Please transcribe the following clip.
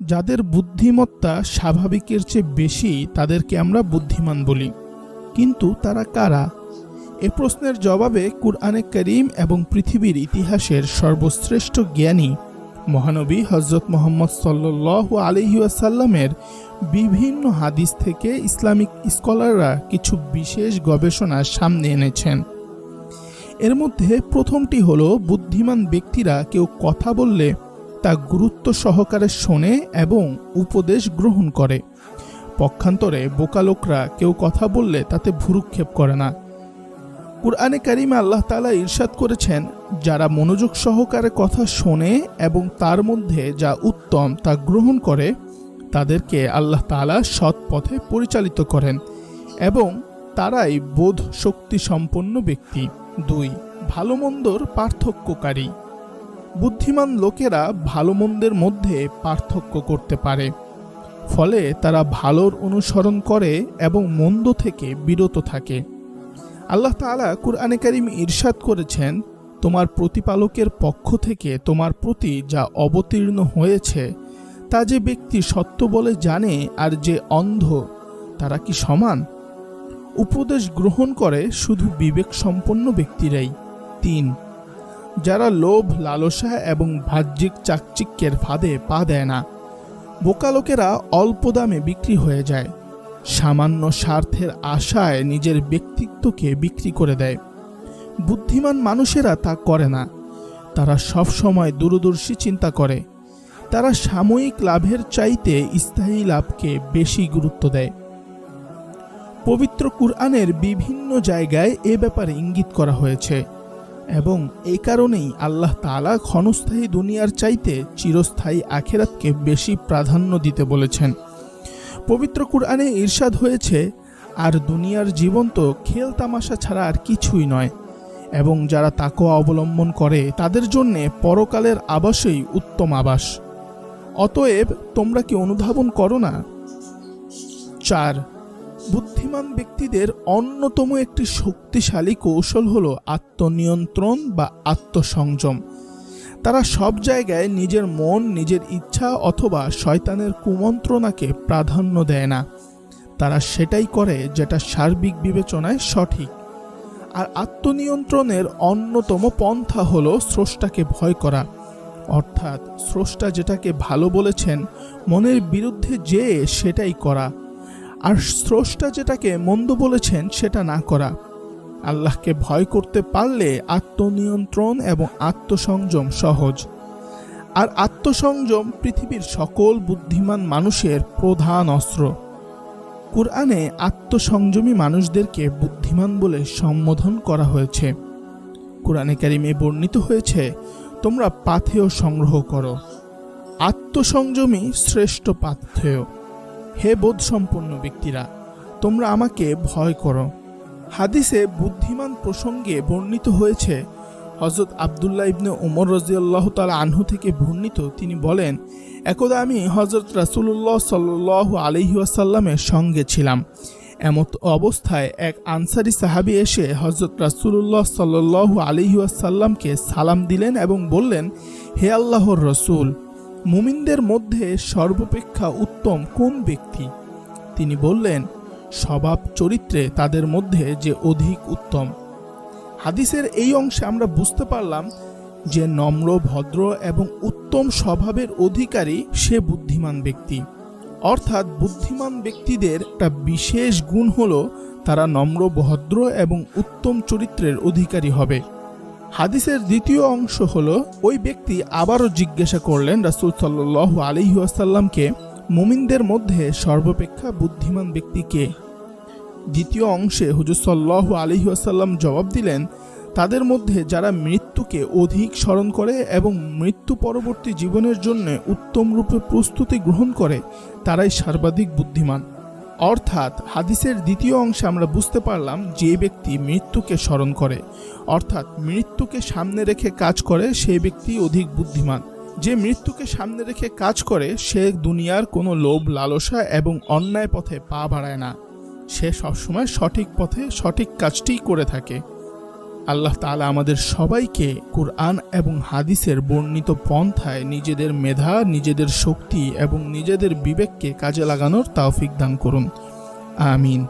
যাদের বুদ্ধিমত্তা স্বাভাবিকের চেয়ে বেশি, তাদেরকে আমরা বুদ্ধিমান বলি। কিন্তু তারা কারা? এ প্রশ্নের জবাবে কুরআনে করিম এবং পৃথিবীর ইতিহাসের সর্বশ্রেষ্ঠ জ্ঞানী মহানবী হজরত মোহাম্মদ সাল্লু আলহিউসাল্লামের বিভিন্ন হাদিস থেকে ইসলামিক স্কলাররা কিছু বিশেষ গবেষণা সামনে এনেছেন। এর মধ্যে প্রথমটি হলো, বুদ্ধিমান ব্যক্তিরা কেউ কথা বললে তা গুরুত্ব সহকারে শোনে এবং উপদেশ গ্রহণ করে। পক্ষান্তরে বোকা লোকরা কেউ কথা বললে তাতে ভুরুক্ষেপ করে না। কুরআনে কারিমে আল্লাহ তালা ইরশাদ করেছেন, যারা মনোযোগ সহকারে কথা শোনে এবং তার মধ্যে যা উত্তম তা গ্রহণ করে, তাদেরকে আল্লাহ তালা সৎ পথে পরিচালিত করেন এবং তারাই বোধ শক্তি সম্পন্ন ব্যক্তি। দুই ভালো মন্দর পার্থক্যকারী। বুদ্ধিমান লোকেরা ভালো মন্দের মধ্যে পার্থক্য করতে পারে। ফলে তারা ভালোর অনুসরণ করে এবং মন্দ থেকে বিরত থাকে। আল্লাহ তাআলা কুরআনে কারিম ইরশাদ করেছেন, তোমার প্রতিপালকের পক্ষ থেকে তোমার প্রতি যা অবতীর্ণ হয়েছে, তা যে ব্যক্তি সত্য বলে জানে আর যে অন্ধ, তারা কি সমান? উপদেশ গ্রহণ করে শুধু বিবেক সম্পন্ন ব্যক্তিরাই। তিন যারা লোভ, লালসা এবং বাহ্যিক চাকচিক্যের ফাঁদে পা দেয় না। বোকা লোকেরা অল্প দামে বিক্রি হয়ে যায়। সামান্য স্বার্থের আশায় নিজের ব্যক্তিত্বকে বিক্রি করে দেয়। বুদ্ধিমান মানুষেরা তা করে না। তারা সব সময় দূরদর্শী চিন্তা করে। তারা সাময়িক লাভের চাইতে স্থায়ী লাভকে বেশি গুরুত্ব দেয়। পবিত্র কুরআনের বিভিন্ন জায়গায় এ ব্যাপারে ইঙ্গিত করা হয়েছে। এবং এই কারণেই আল্লাহ তালা ক্ষণস্থায়ী দুনিয়ার চাইতে চিরস্থায়ী আখেরাতকে বেশি প্রাধান্য দিতে বলেছেন। পবিত্র কুরআনে ঈর্ষাদ হয়েছে, আর দুনিয়ার জীবন তো খেল তামাশা ছাড়া আর কিছুই নয়, এবং যারা তাকওয়া অবলম্বন করে তাদের জন্যে পরকালের আবাসই উত্তম আবাস। অতএব তোমরা কি অনুধাবন করো না? চার বুদ্ধিমান ব্যক্তিদের অন্যতম একটি শক্তিশালী কৌশল হল আত্মনিয়ন্ত্রণ বা আত্মসংযম। তারা সব জায়গায় নিজের মন, নিজের ইচ্ছা অথবা শয়তানের কুমন্ত্রণাকে প্রাধান্য দেয় না। তারা সেটাই করে যেটা সার্বিক বিবেচনায় সঠিক। আর আত্মনিয়ন্ত্রণের অন্যতম পন্থা হল স্রষ্টাকে ভয় করা। অর্থাৎ স্রষ্টা যেটাকে ভালো বলেছেন, মনের বিরুদ্ধে যে সেটাই করা। আর স্রষ্টা যেটাকে মন্দ বলেছেন সেটা না করা। আল্লাহকে ভয় করতে পারলে আত্মনিয়ন্ত্রণ এবং আত্মসংযম সহজ। আর আত্মসংযম পৃথিবীর সকল বুদ্ধিমান মানুষের প্রধান অস্ত্র। কুরআনে আত্মসংযমী মানুষদেরকে বুদ্ধিমান বলে সম্বোধন করা হয়েছে। কোরআনে কারিমে বর্ণিত হয়েছে, তোমরা পাথেয় সংগ্রহ করো। আত্মসংযমী শ্রেষ্ঠ পাথেয়। হে বোধসম্পন্ন ব্যক্তিরা, তোমরা আমাকে ভয় করো। হাদিসে বুদ্ধিমান প্রসঙ্গে বর্ণিত হয়েছে হজরত আবদুল্লাহ ইবনে উমর রাজিয়াল্লাহ তালা আনহু থেকে বর্ণিত, তিনি বলেন, একদা আমি হজরত রাসুল্লাহ সাল্লাহ আলহিউসাল্লামের সঙ্গে ছিলাম। এমত অবস্থায় এক আনসারি সাহাবি এসে হজরত রাসুল্লাহ সাল্লাহ আলহিউসাল্লামকে সালাম দিলেন এবং বললেন, হে আল্লাহর রসুল মুমিনদের মধ্যে সর্বাপেক্ষা উত্তম কোন ব্যক্তি? তিনি বললেন, স্বভাব চরিত্রে তাদের মধ্যে যে অধিক উত্তম। হাদিসের এই অংশে আমরা বুঝতে পারলাম যে নম্র, ভদ্র এবং উত্তম স্বভাবের অধিকারী সে বুদ্ধিমান ব্যক্তি। অর্থাৎ বুদ্ধিমান ব্যক্তিদের একটা বিশেষ গুণ হলো তারা নম্র, ভদ্র এবং উত্তম চরিত্রের অধিকারী হবে। হাদিসের দ্বিতীয় অংশ হলো, ওই ব্যক্তি আবারও জিজ্ঞাসা করলেন রাসুল সাল্লাহ আলিহাসাল্লামকে মুমিনদের মধ্যে সর্বাপেক্ষা বুদ্ধিমান ব্যক্তিকে দ্বিতীয় অংশে হুজুর সাল্লাহ আলিহাসাল্লাম জবাব দিলেন, তাদের মধ্যে যারা মৃত্যুকে অধিক স্মরণ করে এবং মৃত্যু পরবর্তী জীবনের জন্য উত্তম রূপে প্রস্তুতি গ্রহণ করে, তারাই সর্বাধিক বুদ্ধিমান। অর্থাৎ হাদিসের দ্বিতীয় অংশে আমরা বুঝতে পারলাম যে ব্যক্তি মৃত্যুকে স্মরণ করে। অর্থাৎ মৃত্যুকে সামনে রেখে কাজ করে সেই ব্যক্তি অধিক বুদ্ধিমান। যে মৃত্যুকে সামনে রেখে কাজ করে, সে দুনিয়ার কোনো লোভ, লালসা এবং অন্যায় পথে পা বাড়ায় না। সে সবসময় সঠিক পথে সঠিক কাজটি করে থাকে। আল্লাহ তালা আমাদের সবাইকে কুরআন এবং হাদিসের বর্ণিত পন্থায় নিজেদের মেধা, নিজেদের শক্তি এবং নিজেদের বিবেককে কাজে লাগানোর তাওফিক দান করুন। আমিন।